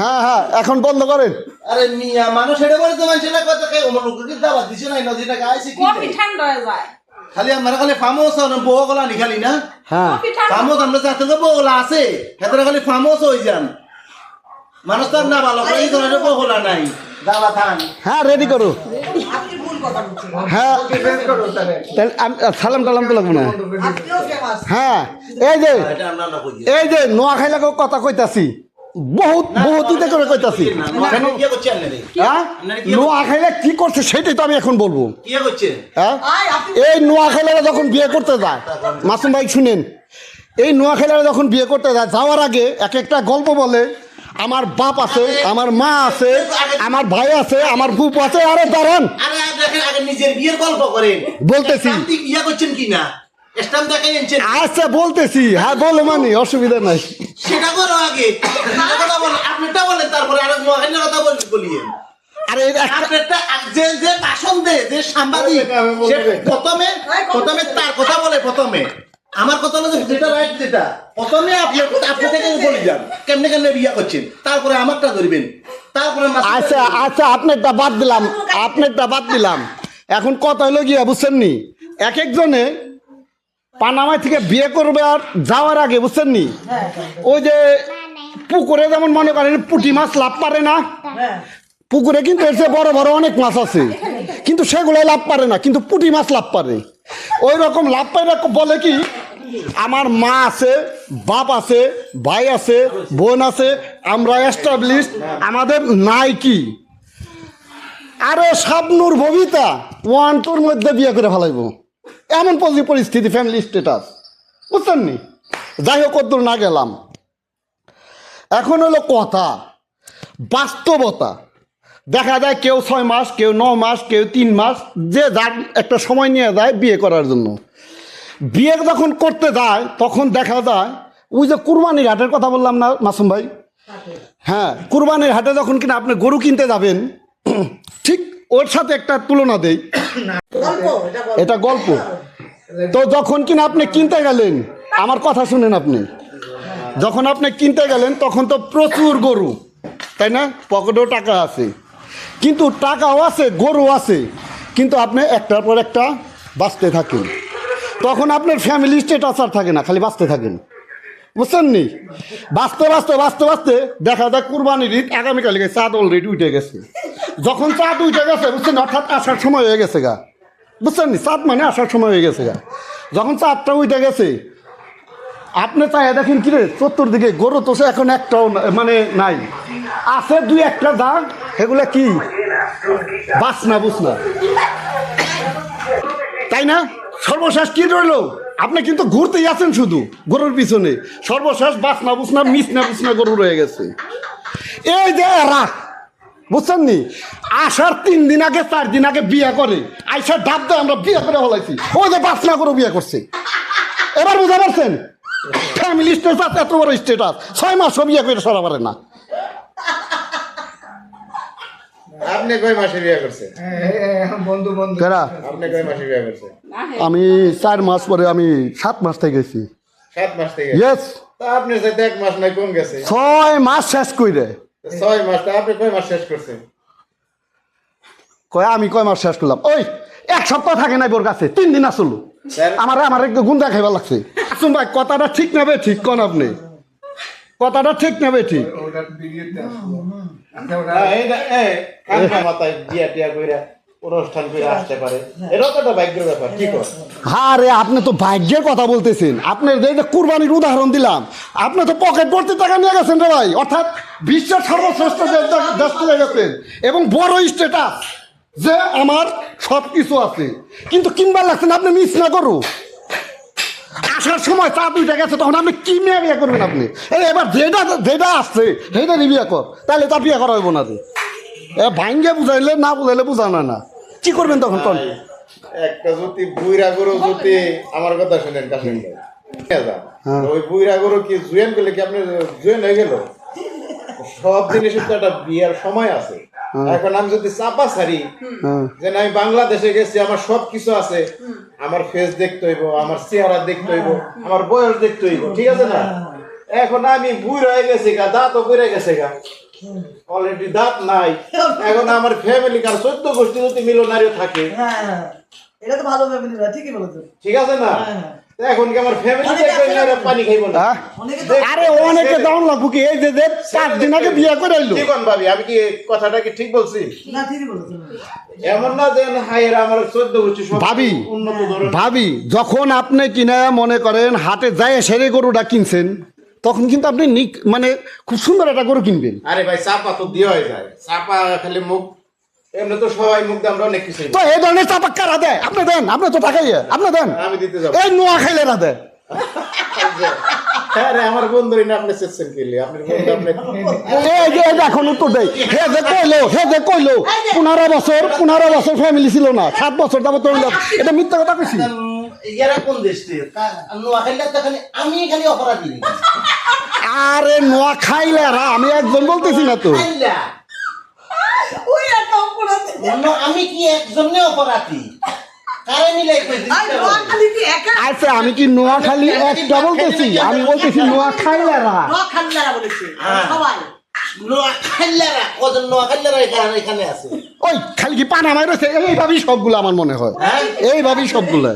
হ্যাঁ হ্যাঁ এখন বন্ধ করেন। আরে মিয়া মানুষ এটা করে তো মানুষ এটা কথা কে ওমন দাওয়াত দিছে না নদীটা গাইছে কি কফি ঠান্ডা হয়ে যায়। খালি আমরা খালি ফার্মহাউস আর বউ গলা নি খালি না? হ্যাঁ। ফার্মহাউস আমরা যাতে তো বউলা আছে হেতরা খালি ফার্মহাউস হই যান। মানুষ তার না ভালো করে এই ধরনের বউলা নাই। দাওয়া থান। হ্যাঁ রেডি করো। হ্যাঁ। সালাম টালাম তো লাগবে না। হ্যাঁ এই যে এই যে নোয়াখাই লাগে কথা কইতাছি। বহুত বহুত করে কইতাছি। হ্যাঁ? নোয়াখাইলে কি করছে সেটাই তো আমি এখন বলব। হ্যাঁ? এই নোয়াখাইলারা যখন বিয়ে করতে যায় মাসুম ভাই শুনেন। এই নোয়াখাইলারা যখন বিয়ে করতে যায়, যাওয়ার আগে এক একটা গল্প বলে। আমার বাপ আছে আমার মা আছে আমার ভাই আছে আমার বুপ আছে আরে দাঁড়ান। আরে দেখেন আগে নিজের বিয়ের গল্প করেন। বলতেছি। ইয়া আচ্ছা বলতেছি। হ্যাঁ বলো মানে অসুবিধা নাই। সেটা করো আগে। কথা বলেন তারপরে আরেক কথা বল বলিয়েন আরে একটা যে যে ভাষণ দে যে সাংবাদিক সে প্রথমে প্রথমে তার কথা বলে প্রথমে। আমার কথা না যেটা রাইট যেটা প্রথমে আপনার কথা আপনি থেকে বলে যান। কেমনে কেমনে বিয়া করছেন? তারপরে আমারটা ধরবেন। তারপরে আচ্ছা। আচ্ছা আপনারটা বাদ দিলাম। আপনারটা বাদ দিলাম। এখন কথা হলো গিয়া বুঝছেন নি এক একজনে পানামায় থেকে বিয়ে করবে আর যাওয়ার আগে বুঝছেন নি ওই যে পুকুরে যেমন মনে করেন পুঁটি মাছ লাভ পারে না পুকুরে কিন্তু এর চেয়ে বড় বড় অনেক মাছ আছে। কিন্তু সেগুলো লাভ পারে না কিন্তু পুঁটি মাছ লাভ পারে। ওই রকম লাভ পাইরা বলে কি আমার মা আছে, বাপ আছে, ভাই আছে, বোন আছে, আমরা এস্টাবলিশ আমাদের নাই কি আরে শাবনুর ভবিতা ওয়ান টুর মধ্যে বিয়ে করে ফেলাইব। এমন পরি- পরিস্থিতি ফ্যামিলি স্টেটাস বুঝছেন নি? যাই হোক কদ্দূর না গেলাম। এখন হলো কথা, বাস্তবতা। দেখা যায় কেউ ছয় মাস, কেউ ন মাস, কেউ তিন মাস, যে যার একটা সময় নিয়ে যায় বিয়ে করার জন্য। বিয়ে যখন করতে যায় তখন দেখা যায় ওই যে কুরবানির হাটের কথা বললাম না মাসুম ভাই? হ্যাঁ কুরবানির হাটে যখন কিনা আপনি গরু কিনতে যাবেন ঠিক ওর সাথে একটা তুলনা দেই। এটা গল্প। তো যখন কিনা আপনি কিনতে গেলেন আমার কথা শুনেন আপনি। যখন আপনি কিনতে গেলেন তখন তো প্রচুর গরু তাই না? পকেটেও টাকা আছে। কিন্তু টাকাও আছে গরু আছে। কিন্তু আপনি একটার পর একটা বাঁচতে থাকেন। তখন আপনার ফ্যামিলি স্টেটাস আর থাকে না, খালি বাঁচতে থাকেন। বুঝছেন নি? বাঁচতে বাঁচতে বাঁচতে বাঁচতে দেখা যায় কুরবানির ঈদ আগামীকাল চাঁদ অলরেডি উঠে গেছে। যখন চাঁদ উঠে গেছে, বুঝছেন অর্থাৎ আসার সময় হয়ে গেছে গা। বুঝছেন নি? চাঁদ মানে আসার সময় হয়ে গেছে গা। যখন চাঁদটা উঠে গেছে, আপনি চাই দেখেন কি রে, চতুর্দিকে গরু তো এখন একটাও মানে নাই। আছে দুই একটা দাগ এগুলা কি? বাস না বুঝ তাই না? সর্বশেষ কি রইল? আপনি কিন্তু ঘুরতেই আছেন শুধু, গরুর পিছনে। সর্বশেষ বাস না বুঝ না মিস না বুঝ না গরু রয়ে গেছে। এই যে এরা বুঝছেন নি? আসার তিন দিন আগে, চার দিন আগে বিয়ে করে আইসার ডাব দেয় আমরা বিয়ে করে হলাইছি। ওই যে বাস না করে বিয়ে করছে। এবার বুঝতে পারছেন? ফ্যামিলি স্টেটাস এত বড় স্টেটাস ছয় মাস বিয়ে করে সরা পারে না। আপনি কয় মাসে বিয়ে করছেন? বন্ধু বন্ধু। কেরা? আপনি কয় মাসে বিয়ে করছেন? আমি চার মাস পরে আমি সাত মাস থেকে গেছি। সাত মাস থেকে? ইয়েস তা আপনি সাথে এক মাস কম গেছে। ছয় মাস শেষ কইরে। ছয় মাস তা আপনি কয় মাস শেষ করছেন? কয় আমি কয় মাস শেষ করলাম? ওই এক সপ্তাহ থাকে নাই বোর কাছে তিন দিন আসলো আমার আমার একটু গুন্দা খাইবার লাগছে। আসুন ভাই কথাটা ঠিক নেবে ঠিক কোন আপনি? কথাটা ঠিক নেবে ঠিক ওটা ভিডিওতে আসব আচ্ছা হ্যাঁ, রে আপনি তো ভাগ্যের কথা বলতেছেন। আপনি যে কুরবানির উদাহরণ দিলাম আপনি তো পকেট ভর্তি টাকা নিয়ে গেছেন রে ভাই। অর্থাৎ বিশ্বের সর্বশ্রেষ্ঠ দেশ দেশ থেকে গেছেন এবং বড় স্টেটাস যে আমার সব কিছু আছে। কিন্তু কিনবার লাগছেন আপনি মিস না করু আসার সময় চা দুইটা গেছে তখন আপনি কি মেয়ে বিয়ে করবেন আপনি? এবার যেটা যেটা আসছে সেইটা বিয়ে কর। তাহলে তার বিয়ে করা হইব না যে। এ ভাঙ্গে বুঝাইলে না বুঝাইলে বুঝানো না কি করবেন তখন তখন একটা যদি বুইরা গরু যদি আমার কথা শুনেন কাশেম ভাই। হ্যাঁ। ওই বুইরা গরু কি জুয়েন করলে কি আপনি জুয়েন হয়ে গেল? সব জিনিসের তো একটা বিয়ার সময় আছে। এখন আমি যদি চাপা ছাড়ি হ্যাঁ। যে আমি বাংলাদেশে গেছি আমার সব কিছু আছে আমার ফেস দেখতে হইব আমার চেহারা দেখতে হইব আমার বয়স দেখতে হইব ঠিক আছে না? এখন আমি বুড় হয়ে গেছি গা দাঁতও পড়ে গেছে গা। অলরেডি দাঁত নাই। এখন আমার ফ্যামিলি কার চোদ্দ গোষ্ঠী যদি মিলনারিও থাকে হ্যাঁ হ্যাঁ। এটা তো ভালো ফ্যামিলি ঠিকই বলেছ। ঠিক আছে না? তো এখন কি আমার ফ্যামিলি অনেকে আছে না? পানি খাইব না? অনেকে তো আরে অনেকে দাম লাগবো কি এই যে যে দিন আগে বিয়ে করে এলো জীবন ভাবি? আমি কি কথাটা কি ঠিক বলছি? না ঠিকই বলেছ এমন না যে হাইয়ের আমার চোদ্দ গোষ্ঠী ভাবি। ভাবি যখন আপনি কিনা মনে করেন হাটে যায় সেরে গরুটা কিনছেন তখন কিন্তু আপনি নিক- মানে খুব সুন্দর একটা গরু কিনবেন। আরে ভাই চাপা তো দিয়ে হয়ে যায়। চাপা খালি মুখ এমনি তো সবাই মুখ দিয়ে আমরা অনেক কিছু তো এই ধরনের চাপাক কারা দেয়? আপনি দেন আপনি তো টাকাই আপনি দেন। আমি দিতে যাব। এই নোয়া খাইলে না দেয়। হ্যাঁ আমার বন্ধুরই আপনি চেষ্টা করলে আপনার বন্ধু আপনি এই যে এখন উত্তর দেয় হে যে কইলো হে যে কইলো পনেরো বছর পনেরো বছর ফ্যামিলি ছিল না সাত বছর যাবত হইল এটা মিথ্যা কথা কইছি। ইয়ারা কোন দেশ? থেকে নোয়াখালীর তো খালি আমি খালি অপরাধী। আরে নোয়া খাইলে রা আমি একজন বলতেছি না তো খাইলা ওই একটা অপরাধ অন্য আমি কি একজনে অপরাধী? আচ্ছা আমি কি নোয়াখালী? একটা বলতেছি আমি বলতেছি নোয়া খাইলে রা নোয়াখালীরা বলেছে হ্যাঁ। ওই খালি কি পানামাই রয়েছে এইভাবেই সবগুলো আমার মনে হয়। হ্যাঁ। এইভাবেই সবগুলো।